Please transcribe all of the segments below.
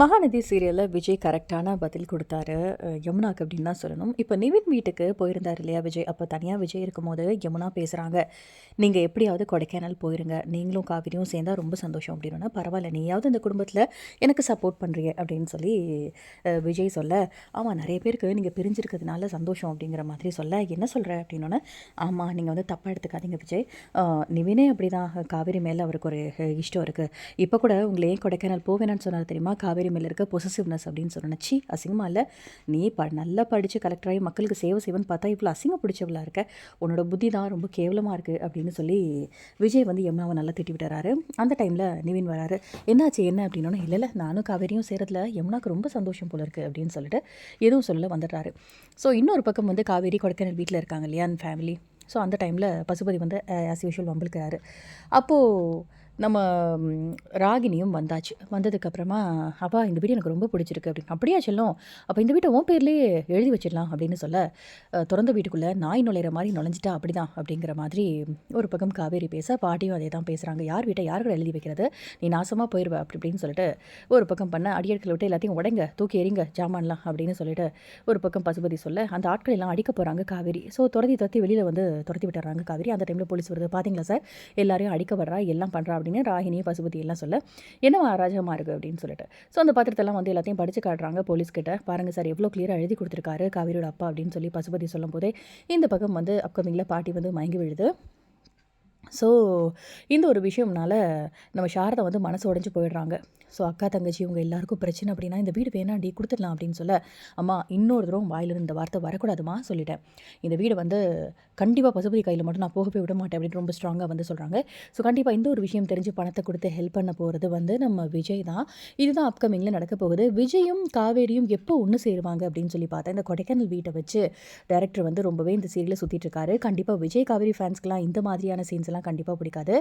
மகாநதி சீரியலில் விஜய் கரெக்டான பதில் கொடுத்தாரு. யமுனாக்கு அப்படின்னு தான் சொல்லணும். இப்போ நிவின் வீட்டுக்கு போயிருந்தார் இல்லையா விஜய்? அப்போ தனியாக விஜய் இருக்கும்போது யமுனா பேசுகிறாங்க நீங்கள் எப்படியாவது கொடைக்கானல் போயிருங்க. நீங்களும் காவிரியும் சேர்ந்தா ரொம்ப சந்தோஷம் அப்படின்னா பரவாயில்ல. நீயாவது இந்த குடும்பத்தில் எனக்கு சப்போர்ட் பண்ணுறீங்க அப்படின்னு சொல்லி விஜய் சொல்ல ஆமாம் நிறைய பேருக்கு நீங்கள் பிரிஞ்சிருக்கிறதுனால சந்தோஷம் அப்படிங்கிற மாதிரி சொல்ல என்ன சொல்கிற அப்படின்னோன்னே ஆமாம் நீங்கள் வந்து தப்பாக எடுத்துக்காதீங்க விஜய். நிவினே அப்படி தான் காவிரி மேலே அவருக்கு ஒரு இஷ்டம் இருக்குது இப்போ கூட உங்களை ஏன் கொடைக்கானல் போவேனான்னு சொன்னார் தெரியுமா? காவிரி மேலே இருக்க பொசசிவ்னஸ் அப்படின்னு சொன்னேன் சி அசிங்கமாக இல்லை நீ ப நல்லா படித்து கலெக்டராகி மக்களுக்கு சேவை செய்வன்னு பார்த்தா இவ்வளோ அசிங்க பிடிச்சவளா இருக்க? உன்னோட புத்தி தான் ரொம்ப கேவலமாக இருக்குது அப்படின்னு சொல்லி விஜய் வந்து யமுனாவை நல்லா திட்டி விட்டுறாரு. அந்த டைமில் நிவின் வராரு. என்னாச்சு என்ன? அப்படின்னா இல்லை இல்லை நானும் காவேரியும் சேரத்தில் யமுனாக்கு ரொம்ப சந்தோஷம் போல இருக்குது அப்படின்னு சொல்லிட்டு எதுவும் சொல்லல வந்துடுறாரு. ஸோ இன்னொரு பக்கம் வந்து காவேரி கொடைக்கானல் வீட்டில் இருக்காங்க இல்லையா அந்த ஃபேமிலி ஸோ அந்த டைமில் பசுபதி வந்து ஆஸ் யூஷுவல் வம்பிழுக்கிறாரு. அப்போது நம்ம ராகினியும் வந்தாச்சு. வந்ததுக்கப்புறமா அப்பா இந்த வீடு எனக்கு ரொம்ப பிடிச்சிருக்கு. அப்படின்னு. அப்படியா செல்லும். அப்போ இந்த வீட்டை உன் பேர்லேயே எழுதி வச்சிடலாம். அப்படின்னு சொல்ல திறந்த வீட்டுக்குள்ளே நாய் நுழையிற மாதிரி நுழைஞ்சிட்டா அப்படிதான் அப்படிங்கிற மாதிரி ஒரு பக்கம் காவேரி பேச பாட்டியும் அதே தான் பேசுகிறாங்க யார் வீட்டை யார் கூட எழுதி வைக்கிறது? நீ நாசமாக போயிடுவ அப்படி இப்படின்னு சொல்லிட்டு ஒரு பக்கம் பண்ண அடியட்களை விட்டு எல்லாத்தையும் உடைங்க தூக்கி எறிங்க ஜாமான்லாம் அப்படின்னு சொல்லிட்டு ஒரு பக்கம் பசுபதி சொல்ல அந்த ஆட்கள் எல்லாம் அடிக்க போகிறாங்க காவேரி. ஸோ துரத்தி துரத்தி வெளியில் வந்து துரத்தி விட்டுறாங்க காவேரி. அந்த டைமில் போலீஸ் வருது. பார்த்தீங்களா சார்? எல்லாரையும் அடிக்க வர்றா எல்லாம் பண்ணுறா அப்படின்னு ராகினி பசுபதி எல்லாம் சொல்ல என்னவா அராஜகமாக இருக்குது அப்படின்னு சொல்லிட்டு. ஸோ அந்த பத்திரத்தெல்லாம் வந்து எல்லாத்தையும் படித்து காட்டுறாங்க போலீஸ்கிட்ட. பாருங்க சார் எவ்வளோ கிளியராக எழுதி கொடுத்துருக்காரு காவிரியோட அப்பா அப்படின்னு சொல்லி பசுபதி சொல்லும் போதே இந்த பக்கம் வந்து அப்கமிங்கில் பாட்டி வந்து மயங்கி விழுது. ஸோ இந்த ஒரு விஷயம்னால நம்ம சாரதா வந்து மனசு உடஞ்சி போயிடுறாங்க. ஸோ அக்கா தங்கச்சி இவங்க எல்லாருக்கும் பிரச்சனை அப்படின்னா இந்த வீடு வேணாண்டி கொடுத்துடலாம் அப்படின்னு சொல்ல அம்மா இன்னொரு தடவை வாயிலிருந்து இந்த வார்த்தை வரக்கூடாதுமா? சொல்லிட்டேன். இந்த வீடு வந்து கண்டிப்பாக பசுபதி கையில் மட்டும் நான் போகவே விட மாட்டேன் அப்படின்னு ரொம்ப ஸ்ட்ராங்காக வந்து சொல்கிறாங்க ஸோ கண்டிப்பாக இந்த ஒரு விஷயம் தெரிஞ்சு பணத்தை கொடுத்து ஹெல்ப் பண்ண போகிறது வந்து நம்ம விஜய் தான். இதுதான் அப்கமிங்கில் நடக்க போகுது. விஜயும் காவேரியும் எப்போ ஒன்று சேருவாங்க அப்படின்னு சொல்லி பார்த்தா இந்த கொடைக்கானல் வீட்டை வச்சு டேரக்டர் வந்து ரொம்பவே இந்த சீரியலை சுற்றிட்டு இருக்காரு. கண்டிப்பாக விஜய் காவேரி ஃபேன்ஸ்க்குலாம் இந்த மாதிரியான சீன்ஸ் எல்லாம் கண்டிப்பாக பிடிக்காது.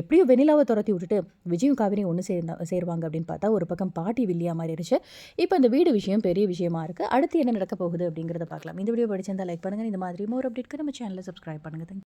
எப்படியும் வெனிலாவை துரத்தி விட்டுட்டு விஜயும் காவேரியும் ஒன்று சேர்ந்தா சேருவாங்க அப்படின்னு பார்த்தா ஒரு பக்கம் பாட்டி வில்லியா மாறிடுச்சு இப்போ இந்த வீடு விஷயம் பெரிய விஷயமா இருக்குது அடுத்து என்ன நடக்க போகுது அப்படிங்கிறத பார்க்கலாம். இந்த வீடியோ படிச்சிருந்தா லைக் பண்ணுங்கள் இந்த மாதிரி மோர் அப்டேட்க்கு நம்ம சேனலை சப்ஸ்கிரைப் பண்ணுங்கள்